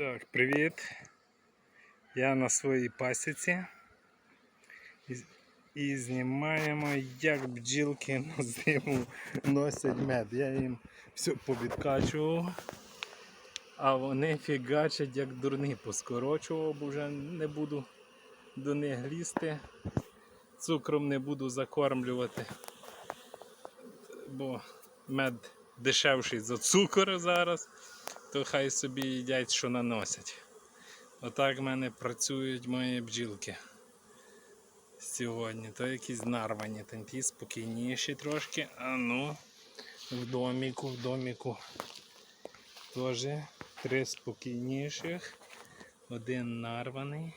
Так, привіт. Я на своїй пасіці і, знімаємо, як бджілки на зиму носять мед. Я їм все повідкачував, а вони фігачать як дурні поскорочував, бо вже не буду до них лізти. Цукром не буду закормлювати, бо мед дешевший за цукор зараз то хай собі їдять, що наносять. Отак в мене працюють мої бджілки сьогодні. То якісь нарвані, там ті спокійніші трошки. А ну, в доміку, в доміку теж три спокійніших. Один нарваний.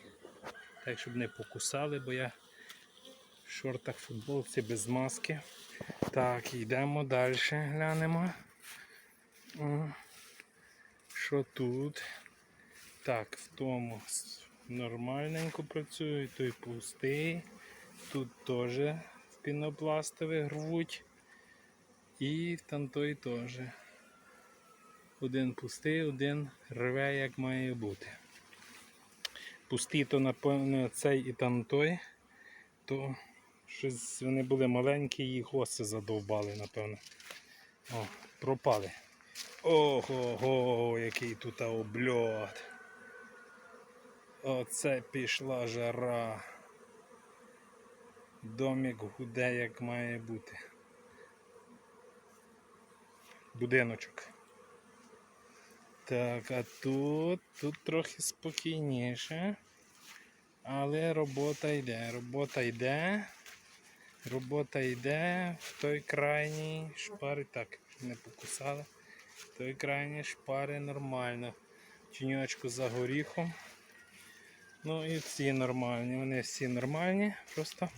Так, щоб не покусали, бо я в шортах футболці без маски. Так, йдемо далі, глянемо. Що тут? Так, в тому нормальненько працює, той пустий. Тут теж пінопластові рвуть. І в тамтой теж. Один пустий, один рве, як має бути. Пусті, то напевно цей і тамтой, то щось вони були маленькі, їх оси задовбали, напевно. О, пропали. Ого, який тут обльот. Оце пішла жара. Домик гуде, як має бути. Будиночок. Так, а тут, тут трохи спокійніше. Але робота йде, робота йде. Робота йде в той крайній шпарі. Так, не покусали. Той крайні шпари нормально. Тіньочку за горіхом. Ну і ці нормальні. Вони всі нормальні, просто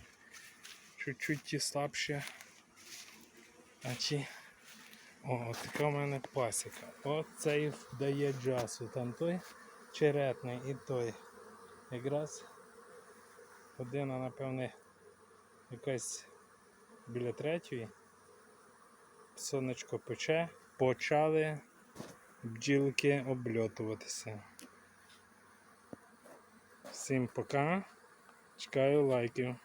чуть-чуть ті слабші. А ті... О, така в мене пасіка. Оцей дає джасу. Там той черетний і той. Якраз година, напевне, якась біля третьої. Сонечко пече почали бджілки обльотуватися. Всім пока. Чекаю лайків.